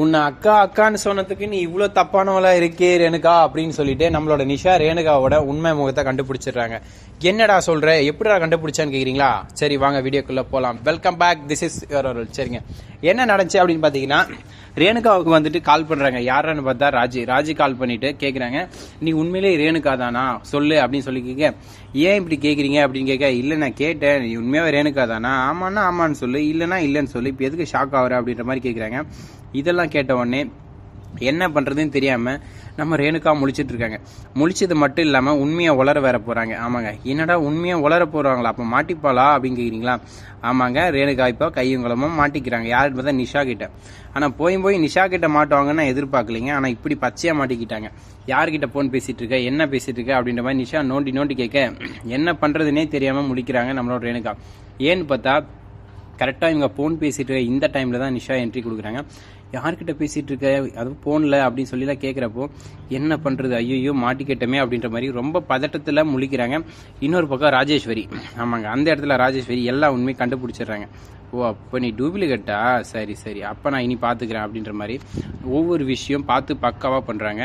உன்னை அக்கா அக்கான்னு சொன்னதுக்கு நீ இவ்வளோ தப்பானவளா இருக்கே ரேணுகா அப்படின்னு சொல்லிட்டு நம்மளோட நிஷா ரேணுகாவோட உண்மை முகத்தை கண்டுபிடிச்சிடுறாங்க. என்னடா சொல்கிற எப்படிடா கண்டுபிடிச்சான்னு கேட்குறீங்களா சரி வாங்க வீடியோக்குள்ளே போகலாம் welcome back this is your சரிங்க. என்ன நடந்துச்சு அப்படின்னு பார்த்தீங்கன்னா ரேணுகாவுக்கு வந்துட்டு கால் பண்ணுறாங்க யாரான்னு பார்த்தா ராஜி. ராஜி கால் பண்ணிட்டு கேட்குறாங்க நீ உண்மையிலேயே ரேணுகா தானா? சொல்லு அப்படின்னு சொல்லி கேட்க ஏன் இப்படி கேட்குறீங்க அப்படின்னு கேட்க இல்லை நான் கேட்டேன். நீ உண்மையாகவே ரேணுகா தானா? ஆமான்னா ஆமான்னு சொல்லு. இல்லைன்னா இல்லைன்னு சொல்லு. இப்போ எதுக்கு ஷாக் ஆகுற? அப்படின்ற மாதிரி கேட்குறாங்க இதெல்லாம் கேட்ட உடனே என்ன பண்ணுறதுன்னு தெரியாமல் நம்ம ரேணுகா முழிச்சிட்டு இருக்காங்க. முழிச்சது மட்டும் இல்லாமல் உண்மையை உளர வேற போகிறாங்க ஆமாங்க. என்னடா உண்மையாக உளர போகிறாங்களா அப்போ மாட்டிப்பாளா? அப்படின்னு ஆமாங்க. ரேணுகா இப்போ கையுங்களமும் மாட்டிக்கிறாங்க. யாருன்னு பார்த்தா நிஷா கிட்ட. ஆனால் போய் போய் நிஷா கிட்ட மாட்டுவாங்கன்னு எதிர்பார்க்கலீங்க. ஆனால் இப்படி பச்சையாக மாட்டிக்கிட்டாங்க. யார்கிட்ட ஃபோன் பேசிகிட்டு இருக்க? என்ன பேசிகிட்டு இருக்க? அப்படின்ற மாதிரி நிஷா நோண்டி நோண்டி கேட்க என்ன பண்ணுறதுனே தெரியாமல் முழிக்கிறாங்க நம்மளோட ரேணுகா. ஏன்னு பார்த்தா கரெக்டாக இவங்க ஃபோன் பேசிட்டு இருக்க இந்த டைமில் தான் நிஷா என்ட்ரி கொடுக்குறாங்க. யார்கிட்ட பேசிகிட்டு இருக்க? அதுவும் ஃபோனில் அப்படின்னு சொல்லிலாம் கேட்குறப்போ என்ன பண்ணுறது ஐயோ மாட்டிக்கிட்டமே அப்படின்ற மாதிரி ரொம்ப பதட்டத்தில் முழிக்கிறாங்க. இன்னொரு பக்கம் ராஜேஸ்வரி. ஆமாங்க அந்த இடத்துல ராஜேஸ்வரி எல்லா உண்மையும் கண்டுபிடிச்சிடுறாங்க. ஓ அப்போ நீ டூப்ளிகேட்டா சரி சரி. அப்போ நான் இனி பார்த்துக்கிறேன் அப்படின்ற மாதிரி ஒவ்வொரு விஷயம் பார்த்து பக்காவாக பண்ணுறாங்க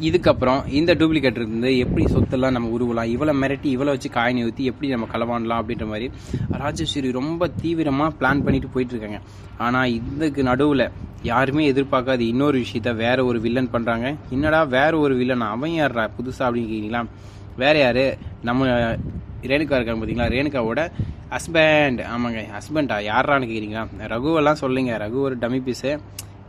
இதுக்கப்புறம் இந்த டூப்ளிகேட் இருந்து எப்படி சொத்தெல்லாம் நம்ம உருவலாம் இவளை மிரட்டி இவளை வச்சு காயினை ஊற்றி எப்படி நம்ம களவாடலாம் அப்படின்ற மாதிரி ராஜேஸ்வரி ரொம்ப தீவிரமாக பிளான் பண்ணிட்டு போயிட்டு இருக்காங்க ஆனால் இதுக்கு நடுவில் யாருமே எதிர்பார்க்காத இன்னொரு விஷயத்த வேற ஒரு வில்லன் பண்ணுறாங்க என்னடா வேற ஒரு வில்லன் அவன் யார்ரா புதுசாக அப்படின்னு கேட்குறீங்களா வேற யார்? நம்ம ரேணுகா இருக்காங்க பார்த்தீங்களா ரேணுகாவோட ஹஸ்பண்ட் ஆமாங்க ஹஸ்பண்டா யாரான்னு கேட்குறீங்களா ரகுவெல்லாம் சொல்லுங்க. ரகு ஒரு டமி பீஸு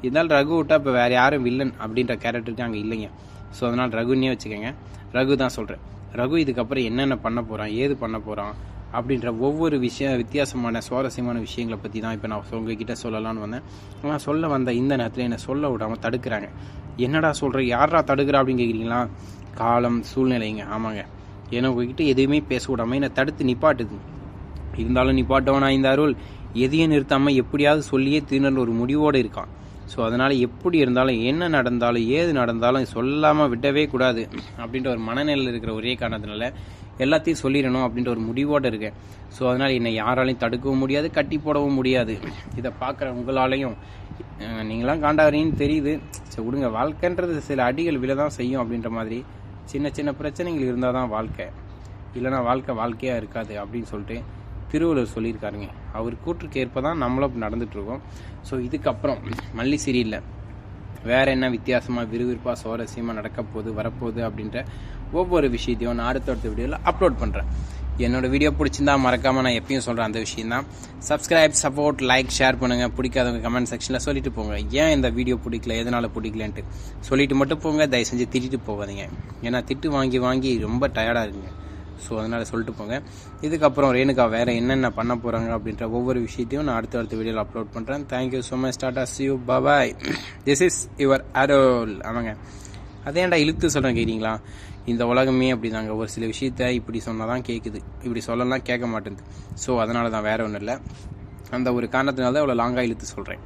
இருந்தாலும் ரகு விட்டா இப்போ வேறு யாரும் வில்லன் அப்படின்ற கேரக்டருக்கு அங்கே இல்லைங்க. ஸோ அதனால் ரகுன்னே வச்சுக்கோங்க. ரகு தான் சொல்கிறேன் ரகு இதுக்கப்புறம் என்னென்ன பண்ண போகிறான் ஏது பண்ண போகிறான் அப்படின்ற ஒவ்வொரு விஷயம் வித்தியாசமான சுவாரஸ்யமான விஷயங்களை பற்றி தான் இப்போ நான் உங்ககிட்ட சொல்லலாம்னு வந்தேன். ஆனால் சொல்ல வந்த இந்த நேரத்தில் என்னை சொல்ல விடாமல் தடுக்கிறாங்க. என்னடா சொல்கிற யாரா தடுக்கிற அப்படின்னு கேட்குறீங்களா காலம் சூழ்நிலைங்க. ஆமாங்க. ஏன்னா உங்ககிட்ட எதுவுமே பேச விடாமல் என்னை தடுத்து நிப்பாட்டுது. இருந்தாலும் நிப்பாட்டவனா இந்த அருள். எதையும் நிறுத்தாமல் எப்படியாவது சொல்லியே தீர்னு ஒரு முடிவோடு இருக்கான். ஸோ அதனால் எப்படி இருந்தாலும் என்ன நடந்தாலும் ஏது நடந்தாலும் சொல்லாமல் விடவே கூடாது. அப்படின்ற ஒரு மனநிலையில் இருக்கிற ஒரே காரணத்தினால எல்லாத்தையும் சொல்லிடணும் அப்படின்ற ஒரு முடிவோடு இருக்கேன். ஸோ அதனால் என்னை யாராலையும் தடுக்கவும் முடியாது கட்டி போடவும் முடியாது. இதை பார்க்குற உங்களாலையும் நீங்களாம் காண்டாகிறீங்கன்னு தெரியுது. சரி விடுங்க வாழ்க்கைன்றது சில அடிகள் விழ தான் செய்யும் அப்படின்ற மாதிரி சின்ன சின்ன பிரச்சனைகள் இருந்தால் தான் வாழ்க்கை. இல்லைனா வாழ்க்கை வாழ்க்கையாக இருக்காது அப்படின்னு சொல்லிட்டு திருவள்ளுவர் சொல்லியிருக்காருங்க. அவர் கூற்றுக்கேற்ப தான் நம்மளும் நடந்துட்டு இருக்கோம் ஸோ இதுக்கப்புறம் மல்லி சீரியலில் வேற என்ன வித்தியாசமாக விறுவிறுப்பாக சுவாரஸ்யமாக நடக்க போகுது வரப்போகுது அப்படின்ற ஒவ்வொரு விஷயத்தையும் நான் அடுத்தடுத்த வீடியோவில் அப்லோட் பண்ணுறேன் என்னோட வீடியோ பிடிச்சிருந்தா மறக்காமல் நான் எப்பயும் சொல்கிறேன் அந்த விஷயந்தான் சப்ஸ்கிரைப் சப்போர்ட் லைக் ஷேர் பண்ணுங்க. பிடிக்காதவங்க கமெண்ட் செக்ஷனில் சொல்லிட்டு போங்க. ஏன் இந்த வீடியோ பிடிக்கல எதனால் பிடிக்கலன்ட்டு. சொல்லிட்டு மட்டும் போங்க தயவு செஞ்சு திட்டிட்டு போகாதீங்க. ஏன்னா திட்டு வாங்கி வாங்கி ரொம்ப டயர்டாக இருக்குங்க ஸோ அதனால் சொல்லிட்டு போங்க. இதுக்கப்புறம் ரேணுகா வேறு என்னென்ன பண்ண போகிறாங்க அப்படின்ற ஒவ்வொரு விஷயத்தையும் நான் அடுத்த அடுத்த வீடியோவில் அப்லோட் பண்ணுறேன் thank you so much tata see you bye this is your அரோல் ஆமாங்க. அதேண்டா இழுத்து சொல்கிறேன் கேட்குறீங்களா இந்த உலகமே அப்படிதாங்க. ஒரு சில விஷயத்த இப்படி சொன்னால் தான் கேட்குது இப்படி சொல்லலாம் கேட்க மாட்டேங்குது. ஸோ அதனால தான் வேற ஒன்றும் இல்லை. அந்த ஒரு காரணத்தினால தான் இவ்வளோ லாங்காக இழுத்து சொல்கிறேன்